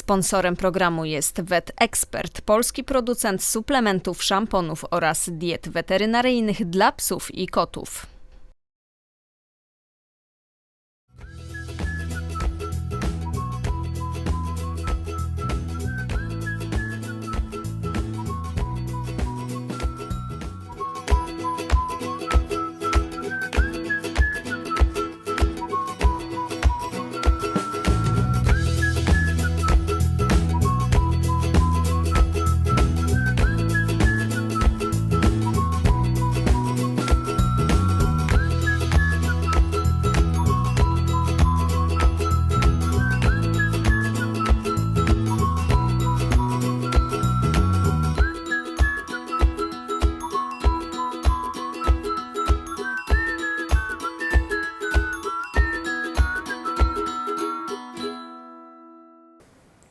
Sponsorem programu jest Vet Expert, polski producent suplementów, szamponów oraz diet weterynaryjnych dla psów i kotów.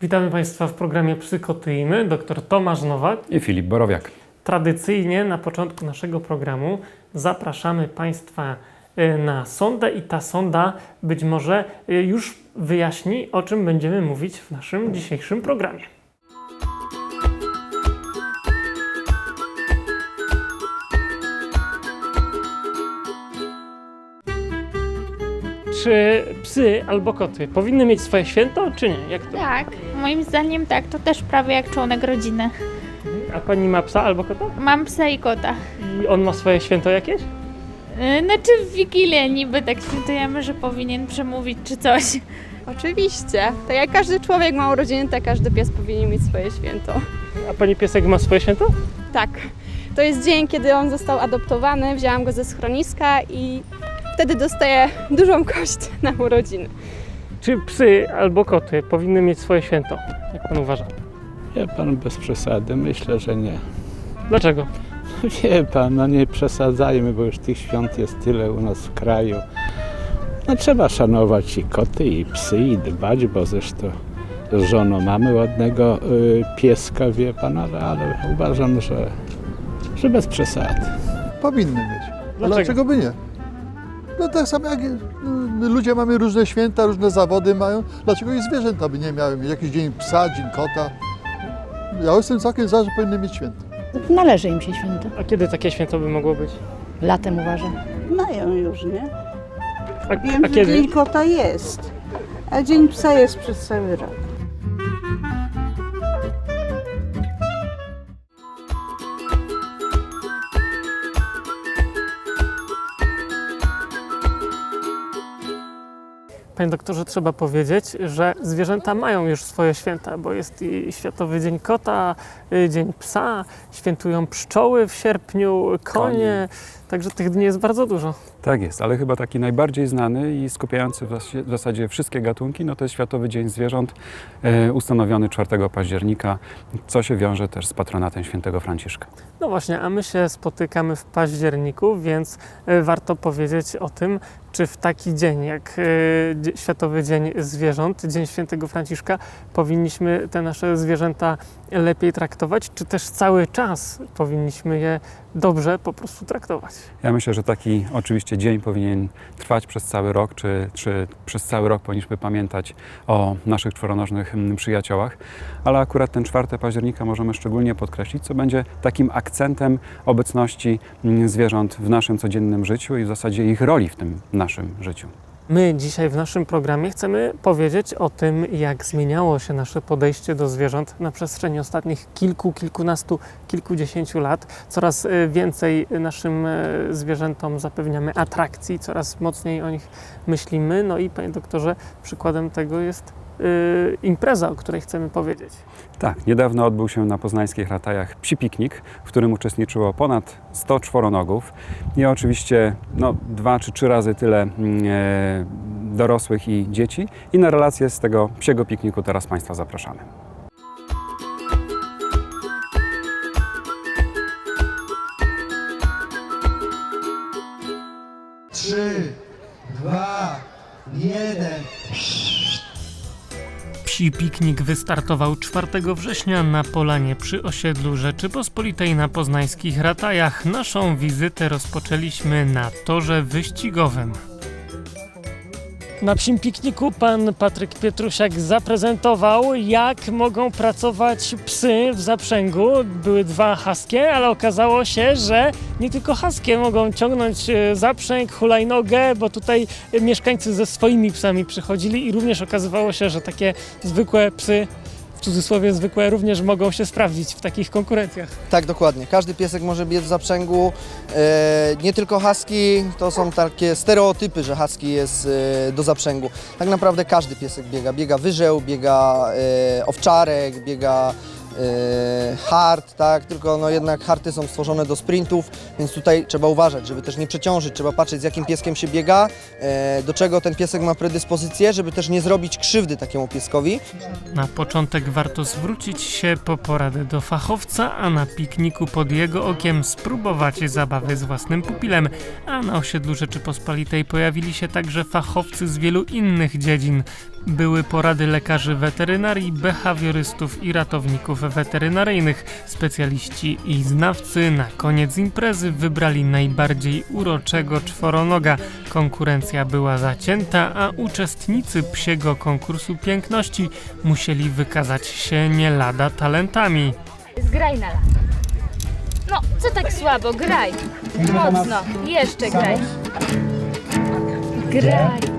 Witamy Państwa w programie Psykotyjmy. Dr Tomasz Nowak. I Filip Borowiak. Tradycyjnie na początku naszego programu zapraszamy Państwa y, na sondę i ta sonda być może y, już wyjaśni, o czym będziemy mówić w naszym dzisiejszym programie. Czy psy albo koty powinny mieć swoje święto, czy nie? Jak to? Tak, moim zdaniem tak, to też prawie jak członek rodziny. A pani ma psa albo kota? Mam psa i kota. I on ma swoje święto jakieś? Yy, Znaczy w Wigilię niby tak świętujemy, że powinien przemówić czy coś. Oczywiście. Tak jak każdy człowiek ma urodziny, tak każdy pies powinien mieć swoje święto. A pani piesek ma swoje święto? Tak. To jest dzień, kiedy on został adoptowany. Wzięłam go ze schroniska i wtedy dostaję dużą kość na urodziny. Czy psy albo koty powinny mieć swoje święto? Jak pan uważa? Wie pan, bez przesady, myślę, że nie. Dlaczego? Wie pan, no nie przesadzajmy, bo już tych świąt jest tyle u nas w kraju. No trzeba szanować i koty, i psy, i dbać, bo zresztą z żoną mamy ładnego y, pieska, wie pan, ale, ale uważam, że, że bez przesady. Powinny mieć. Dlaczego? dlaczego by nie? No tak samo jak my ludzie mamy różne święta, różne zawody mają, dlaczego i zwierzęta by nie miały mieć? Jakiś dzień psa, dzień kota. Ja jestem całkiem za, że powinny mieć święta. Należy im się święto. A kiedy takie święto by mogło być? Latem uważam. Mają już, nie? A, Wiem, a że kiedy? Dzień Kota jest, a Dzień Psa jest przez cały rok. Panie doktorze, trzeba powiedzieć, że zwierzęta mają już swoje święta, bo jest i Światowy Dzień Kota, y, Dzień Psa, świętują pszczoły w sierpniu, konie, także tych dni jest bardzo dużo. Tak jest, ale chyba taki najbardziej znany i skupiający w zasadzie- wszystkie gatunki, no to jest Światowy Dzień Zwierząt e, ustanowiony 4 października, co się wiąże też z patronatem świętego Franciszka. No właśnie, a my się spotykamy w październiku, więc y, warto powiedzieć o tym, czy w taki dzień jak dzie- Światowy Dzień Zwierząt, Dzień Świętego Franciszka, powinniśmy te nasze zwierzęta lepiej traktować, czy też cały czas powinniśmy je dobrze po prostu traktować. Ja myślę, że taki oczywiście dzień powinien trwać przez cały rok, czy, czy przez cały rok powinniśmy pamiętać o naszych czworonożnych mm, przyjaciołach, ale akurat ten 4 października możemy szczególnie podkreślić, co będzie takim akcentem obecności mm, zwierząt w naszym codziennym życiu i w zasadzie ich roli w tym naszym życiu. My dzisiaj w naszym programie chcemy powiedzieć o tym, jak zmieniało się nasze podejście do zwierząt na przestrzeni ostatnich kilku, kilkunastu, kilkudziesięciu lat. Coraz e, więcej naszym e, zwierzętom zapewniamy atrakcji, coraz mocniej o nich myślimy. No i panie doktorze, przykładem tego jest impreza, o której chcemy powiedzieć. Tak, niedawno odbył się na poznańskich ratajach psi piknik, w którym uczestniczyło ponad 100 czworonogów i oczywiście no, dwa czy trzy razy tyle mm, e, dorosłych i dzieci. I na relację z tego psiego pikniku teraz Państwa zapraszamy. Trzy, dwa, jeden. Psi piknik wystartował 4 września na Polanie przy osiedlu Rzeczypospolitej na poznańskich ratajach. Naszą wizytę rozpoczęliśmy na torze wyścigowym. Na psim pikniku pan Patryk Pietrusiak zaprezentował, jak mogą pracować psy w zaprzęgu. Były dwa haskie, ale okazało się, że nie tylko haskie mogą ciągnąć e, zaprzęg, hulajnogę, bo tutaj mieszkańcy ze swoimi psami przychodzili i również okazywało się, że takie zwykłe psy, w cudzysłowie zwykłe, również mogą się sprawdzić w takich konkurencjach. Tak, dokładnie. Każdy piesek może biec w zaprzęgu. E, nie tylko husky, to są takie stereotypy, że husky jest e, do zaprzęgu. Tak naprawdę każdy piesek biega. Biega wyżeł, biega e, owczarek, biega e, hart, tak? Tylko no jednak harty są stworzone do sprintów, więc tutaj trzeba uważać, żeby też nie przeciążyć. Trzeba patrzeć z jakim pieskiem się biega, e, do czego ten piesek ma predyspozycję, żeby też nie zrobić krzywdy takiemu pieskowi. Na początek warto zwrócić się po poradę do fachowca, a na pikniku pod jego okiem spróbować zabawy z własnym pupilem. A na osiedlu Rzeczypospolitej pojawili się także fachowcy z wielu innych dziedzin. Były porady lekarzy weterynarii, behawiorystów i ratowników weterynaryjnych. Specjaliści i znawcy na koniec imprezy wybrali najbardziej uroczego czworonoga. Konkurencja była zacięta, a uczestnicy psiego konkursu piękności musieli wykazać się nie lada talentami. Zgraj Nala. No, co tak słabo? Graj. Mocno. Jeszcze graj. Graj.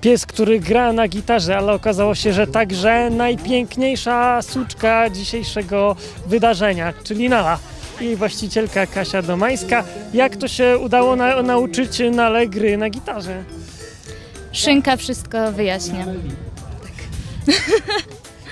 Pies, który gra na gitarze, ale okazało się, że także najpiękniejsza suczka dzisiejszego wydarzenia, czyli Nala. I właścicielka Kasia Domańska. Jak to się udało na, nauczyć Nale gry na gitarze? Szynka wszystko wyjaśnia.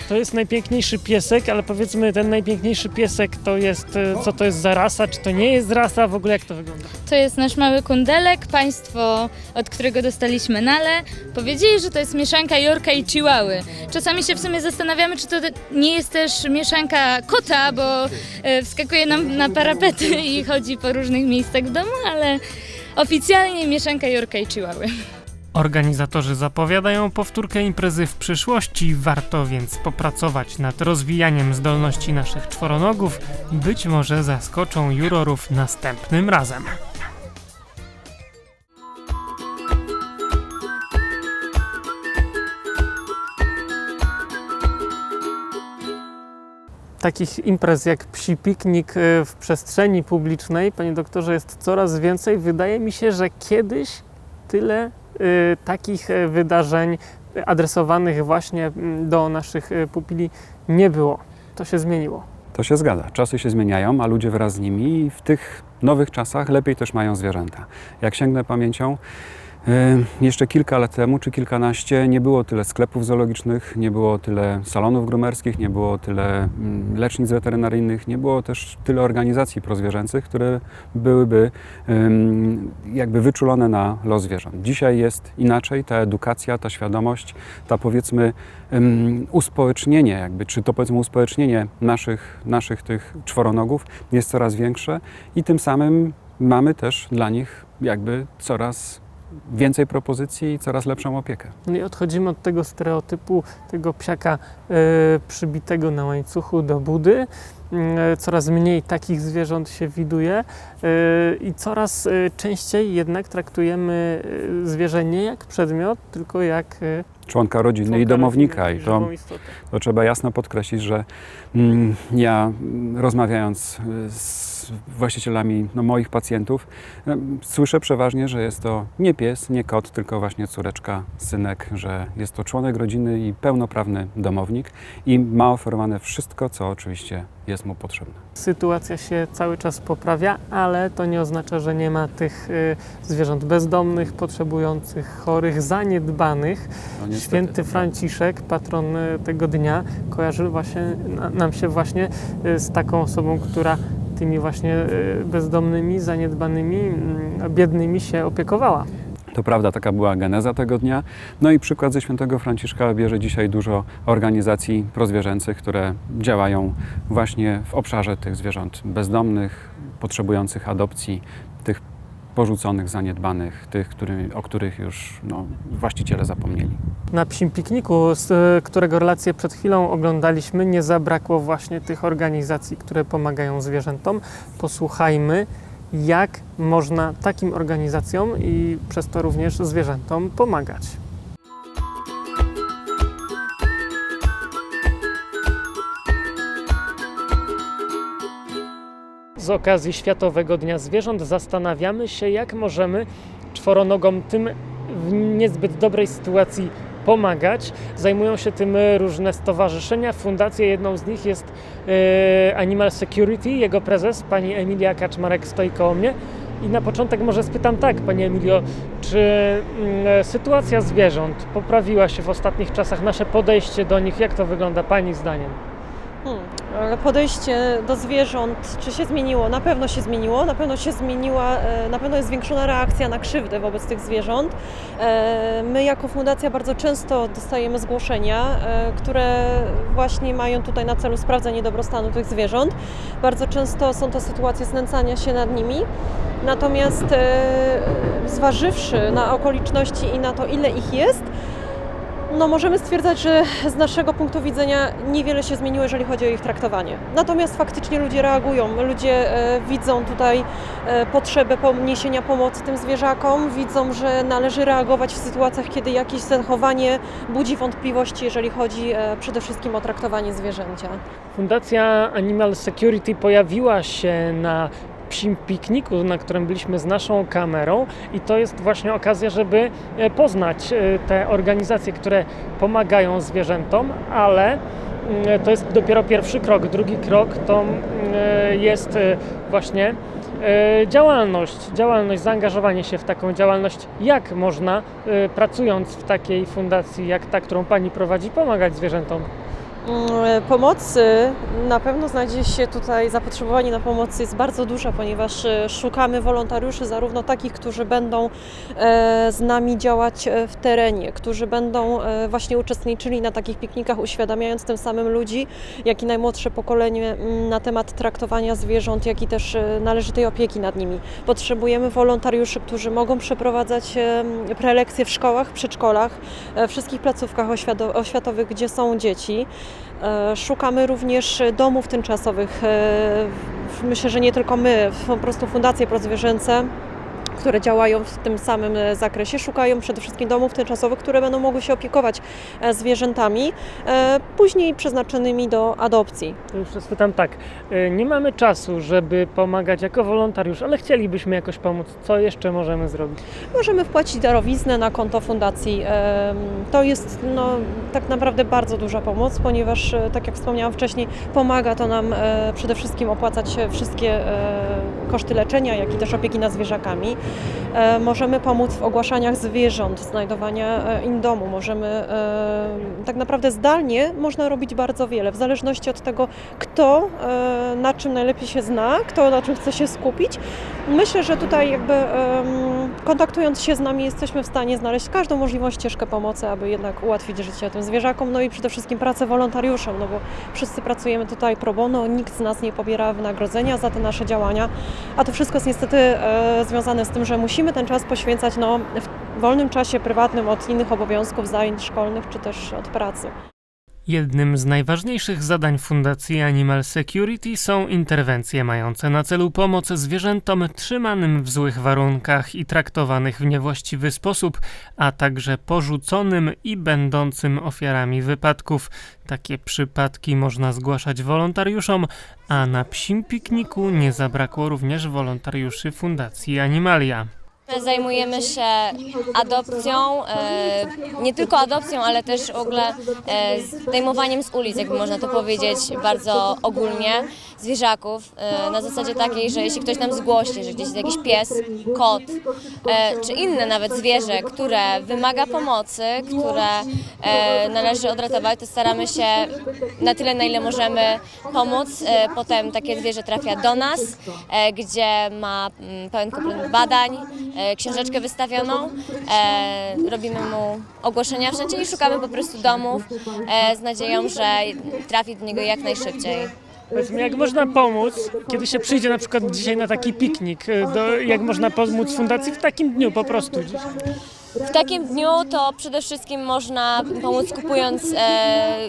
To jest najpiękniejszy piesek, ale powiedzmy ten najpiękniejszy piesek to jest, e, co to jest za rasa, czy to nie jest rasa, w ogóle jak to wygląda? To jest nasz mały kundelek, państwo, od którego dostaliśmy nale. Powiedzieli, że to jest mieszanka Jorka i Chihuahy. Czasami się w sumie zastanawiamy, czy to nie jest też mieszanka kota, bo e, wskakuje nam na parapety i chodzi po różnych miejscach w domu, ale oficjalnie mieszanka Jorka i Chihuahy. Organizatorzy zapowiadają powtórkę imprezy w przyszłości, warto więc popracować nad rozwijaniem zdolności naszych czworonogów. Być może zaskoczą jurorów następnym razem. Takich imprez jak psi piknik y, w przestrzeni publicznej, panie doktorze, jest coraz więcej. Wydaje mi się, że kiedyś tyle takich y, wydarzeń adresowanych właśnie mm, do naszych y, pupili nie było. To się zmieniło. To się zgadza. Czasy się zmieniają, a ludzie wraz z nimi w tych nowych czasach lepiej też mają zwierzęta. Jak sięgnę pamięcią, y, jeszcze kilka lat temu, czy kilkanaście, nie było tyle sklepów zoologicznych, nie było tyle salonów grumerskich, nie było tyle mm, lecznic weterynaryjnych, nie było też tyle organizacji prozwierzęcych, które byłyby jakby wyczulone na los zwierząt. Dzisiaj jest inaczej, ta edukacja, ta świadomość, ta powiedzmy uspołecznienie jakby, czy to powiedzmy uspołecznienie naszych, naszych tych czworonogów jest coraz większe i tym samym mamy też dla nich jakby coraz więcej propozycji i coraz lepszą opiekę. No i odchodzimy od tego stereotypu tego psiaka e, przybitego na łańcuchu do budy. E, coraz mniej takich zwierząt się widuje e, i coraz częściej jednak traktujemy zwierzę nie jak przedmiot, tylko jak Członka rodziny członka i domownika rodziny, i to. To trzeba jasno podkreślić, że mm, ja mm, rozmawiając y, z właścicielami no, moich pacjentów, em, słyszę przeważnie, że jest to nie pies, nie kot, tylko właśnie córeczka, synek, że jest to członek rodziny i pełnoprawny domownik i ma oferowane wszystko, co oczywiście jest mu potrzebne. Sytuacja się cały czas poprawia, ale to nie oznacza, że nie ma tych y, zwierząt bezdomnych, potrzebujących, chorych, zaniedbanych. No, niestety, Święty. Franciszek, patron y, tego dnia, kojarzy właśnie na- nam się właśnie y, z taką osobą, która tymi właśnie bezdomnymi, zaniedbanymi, mm, biednymi się opiekowała. To prawda, taka była geneza tego dnia. No i przykład ze świętego Franciszka bierze dzisiaj dużo organizacji prozwierzęcych, które działają właśnie w obszarze tych zwierząt bezdomnych, potrzebujących adopcji, tych porzuconych, zaniedbanych, tych, który, o których już no, właściciele zapomnieli. Na psim pikniku, z y, którego relację przed chwilą oglądaliśmy, nie zabrakło właśnie tych organizacji, które pomagają zwierzętom. Posłuchajmy, jak można takim organizacjom i przez to również zwierzętom pomagać. Z okazji Światowego Dnia Zwierząt zastanawiamy się, jak możemy czworonogom tym w niezbyt dobrej sytuacji pomagać. Zajmują się tym różne stowarzyszenia, fundacje. Jedną z nich jest e, Animal Security, jego prezes, pani Emilia Kaczmarek stoi koło mnie. I na początek może spytam tak, Pani Emilio, czy mm, sytuacja zwierząt poprawiła się w ostatnich czasach, nasze podejście do nich, jak to wygląda Pani zdaniem? Hmm, podejście do zwierząt, czy się zmieniło? Na pewno się zmieniło, na pewno się zmieniła, e, na pewno jest zwiększona reakcja na krzywdę wobec tych zwierząt. E, My jako fundacja bardzo często dostajemy zgłoszenia, e, które właśnie mają tutaj na celu sprawdzenie dobrostanu tych zwierząt. Bardzo często są to sytuacje znęcania się nad nimi. Natomiast zważywszy na okoliczności i na to, ile ich jest, no możemy stwierdzać, że z naszego punktu widzenia niewiele się zmieniło, jeżeli chodzi o ich traktowanie. Natomiast faktycznie ludzie reagują, ludzie e, widzą tutaj e, potrzebę niesienia pomocy tym zwierzakom, widzą, że należy reagować w sytuacjach, kiedy jakieś zachowanie budzi wątpliwości, jeżeli chodzi e, przede wszystkim o traktowanie zwierzęcia. Fundacja Animal Security pojawiła się na psim pikniku, na którym byliśmy z naszą kamerą i to jest właśnie okazja, żeby e, poznać e, te organizacje, które pomagają zwierzętom, ale mm, to jest dopiero pierwszy krok. Drugi krok to mm, e, jest e, właśnie e, działalność, działalność, zaangażowanie się w taką działalność. Jak można, e, pracując w takiej fundacji jak ta, którą Pani prowadzi, pomagać zwierzętom? Mm, Pomocy na pewno znajdzie się tutaj, zapotrzebowanie na pomoc jest bardzo duże, ponieważ e, szukamy wolontariuszy, zarówno takich, którzy będą e, z nami działać e, w terenie, którzy będą właśnie uczestniczyli na takich piknikach, uświadamiając tym samym ludzi, jak i najmłodsze pokolenie mm, na temat traktowania zwierząt, jak i też należytej opieki nad nimi. Potrzebujemy wolontariuszy, którzy mogą przeprowadzać prelekcje w szkołach, przedszkolach, wszystkich placówkach oświato- oświatowych, gdzie są dzieci. E, Szukamy również domów tymczasowych. E, Myślę, że nie tylko my, po prostu fundacje prozwierzęce, które działają w tym samym e, zakresie, szukają przede wszystkim domów tymczasowych, które będą mogły się opiekować e, zwierzętami, e, później przeznaczonymi do adopcji. To już spytam tak, nie mamy czasu, żeby pomagać jako wolontariusz, ale chcielibyśmy jakoś pomóc. Co jeszcze możemy zrobić? Możemy wpłacić darowiznę na konto fundacji. To jest no, tak naprawdę bardzo duża pomoc, ponieważ, tak jak wspomniałam wcześniej, pomaga to nam przede wszystkim opłacać wszystkie koszty leczenia, jak i też opieki nad zwierzakami. E, Możemy pomóc w ogłaszaniach zwierząt, znajdowania e, im domu. Możemy e, tak naprawdę zdalnie można robić bardzo wiele, w zależności od tego, kto na czym najlepiej się zna, kto na czym chce się skupić. Myślę, że tutaj jakby kontaktując się z nami jesteśmy w stanie znaleźć każdą możliwą ścieżkę pomocy, aby jednak ułatwić życie tym zwierzakom, no i przede wszystkim pracę wolontariuszom, no bo wszyscy pracujemy tutaj pro bono, nikt z nas nie pobiera wynagrodzenia za te nasze działania, a to wszystko jest niestety e, związane z tym, że musimy ten czas poświęcać no, w wolnym czasie prywatnym od innych obowiązków, zajęć szkolnych czy też od pracy. Jednym z najważniejszych zadań Fundacji Animal Security są interwencje mające na celu pomoc zwierzętom trzymanym w złych warunkach i traktowanych w niewłaściwy sposób, a także porzuconym i będącym ofiarami wypadków. Takie przypadki można zgłaszać wolontariuszom, a na psim pikniku nie zabrakło również wolontariuszy Fundacji Animalia. Zajmujemy się adopcją, e, nie tylko adopcją, ale też w ogóle e, zdejmowaniem z ulic, jakby można to powiedzieć bardzo ogólnie, zwierzaków. E, na zasadzie takiej, że jeśli ktoś nam zgłosi, że gdzieś jest jakiś pies, kot, czy inne nawet zwierzę, które wymaga pomocy, które należy odratować, to staramy się na tyle, na ile możemy pomóc. Potem takie zwierzę trafia do nas, gdzie ma mm, pełen komplet badań, książeczkę wystawioną, e, robimy mu ogłoszenia wszędzie i szukamy po prostu domów e, z nadzieją, że trafi do niego jak najszybciej. Powiedz mi, jak można pomóc, kiedy się przyjdzie na przykład dzisiaj na taki piknik, do, jak można pomóc fundacji w takim dniu po prostu dzisiaj? W takim dniu to przede wszystkim można pomóc kupując e,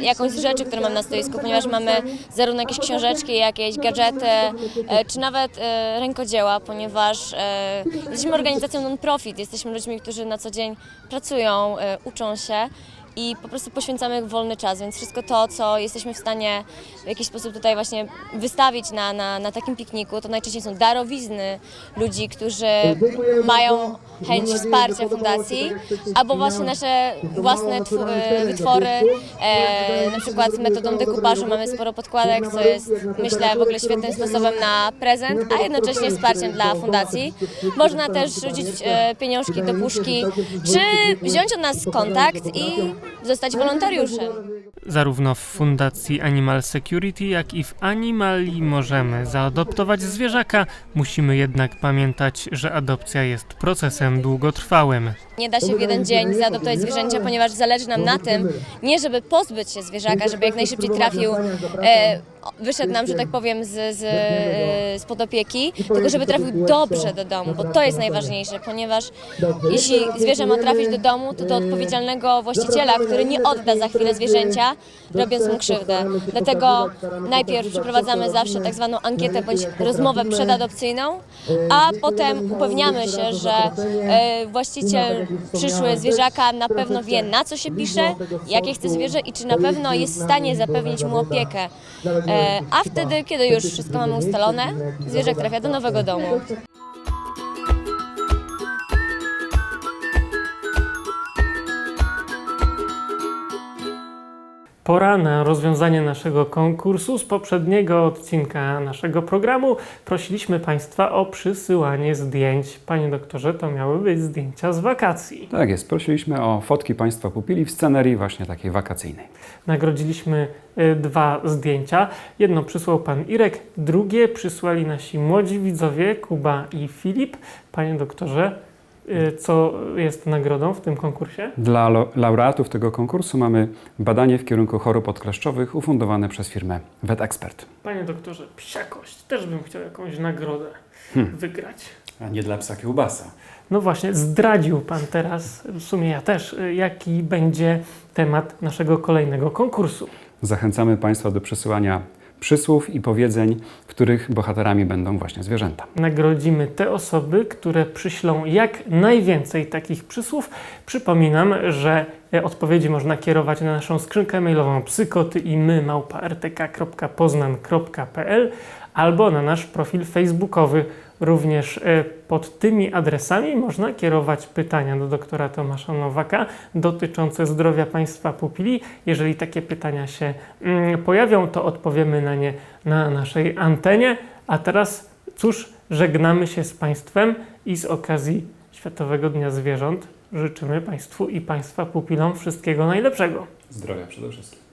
jakąś z rzeczy, które mam na stoisku, ponieważ mamy zarówno jakieś książeczki, jakieś gadżety, e, czy nawet e, rękodzieła, ponieważ e, jesteśmy organizacją non-profit, jesteśmy ludźmi, którzy na co dzień pracują, e, uczą się i po prostu poświęcamy wolny czas, więc wszystko to, co jesteśmy w stanie w jakiś sposób tutaj właśnie wystawić na, na, na takim pikniku, to najczęściej są darowizny ludzi, którzy mają chęć wsparcia fundacji, albo właśnie nasze własne tw- e, wytwory, e, na przykład metodą dekupażu mamy sporo podkładek, co jest myślę w ogóle świetnym sposobem na prezent, a jednocześnie wsparciem dla fundacji. Można też rzucić e, pieniążki do puszki, czy wziąć od nas kontakt i zostać wolontariuszem. Zarówno w Fundacji Animal Security, jak i w Animali możemy zaadoptować zwierzaka. Musimy jednak pamiętać, że adopcja jest procesem długotrwałym. Nie da się w jeden dzień zaadoptować zwierzęcia, ponieważ zależy nam na tym, nie żeby pozbyć się zwierzaka, żeby jak najszybciej trafił, e, wyszedł nam, że tak powiem, z, z, e, opieki, tylko żeby trafił dobrze do domu, bo to jest najważniejsze, ponieważ jeśli zwierzę ma trafić do domu, to do odpowiedzialnego właściciela, który nie odda za chwilę zwierzęcia, robiąc mu krzywdę. Dlatego najpierw przeprowadzamy zawsze tak zwaną ankietę bądź rozmowę przedadopcyjną, a potem upewniamy się, że e, właściciel przyszły zwierzaka na pewno wie, na co się pisze, jakie chce zwierzę i czy na pewno jest w stanie zapewnić mu opiekę. E, a wtedy, kiedy już wszystko mamy ustalone, zwierzak trafia do nowego domu. Pora na rozwiązanie naszego konkursu. Z poprzedniego odcinka naszego programu prosiliśmy Państwa o przysyłanie zdjęć. Panie doktorze, to miały być zdjęcia z wakacji. Tak jest, prosiliśmy o fotki Państwa pupili w scenerii właśnie takiej wakacyjnej. Nagrodziliśmy y, dwa zdjęcia. Jedno przysłał pan Irek, drugie przysłali nasi młodzi widzowie Kuba i Filip. Panie doktorze, co jest nagrodą w tym konkursie? Dla laureatów tego konkursu mamy badanie w kierunku chorób odkleszczowych ufundowane przez firmę VetExpert. Panie doktorze, psiakość. Też bym chciał jakąś nagrodę wygrać. A nie dla psa kiełbasa. No właśnie, zdradził Pan teraz, w sumie ja też, y, jaki będzie temat naszego kolejnego konkursu. Zachęcamy Państwa do przesyłania przysłów i powiedzeń, których bohaterami będą właśnie zwierzęta. Nagrodzimy te osoby, które przyślą jak najwięcej takich przysłów. Przypominam, że e, odpowiedzi można kierować na naszą skrzynkę mailową psykoty i my małpa.rtk.poznan.pl albo na nasz profil facebookowy. Również e, pod tymi adresami można kierować pytania do doktora Tomasza Nowaka dotyczące zdrowia Państwa pupili. Jeżeli takie pytania się mm, pojawią, to odpowiemy na nie na naszej antenie. A teraz, cóż, żegnamy się z Państwem i z okazji Światowego Dnia Zwierząt życzymy Państwu i Państwa pupilom wszystkiego najlepszego. Zdrowia przede wszystkim.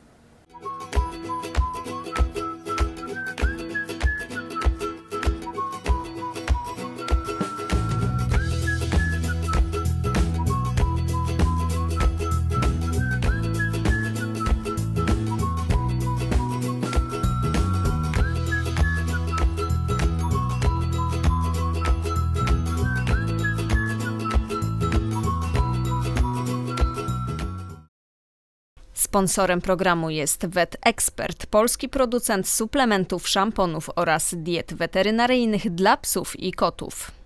Sponsorem programu jest Vet Expert, polski producent suplementów, szamponów oraz diet weterynaryjnych dla psów i kotów.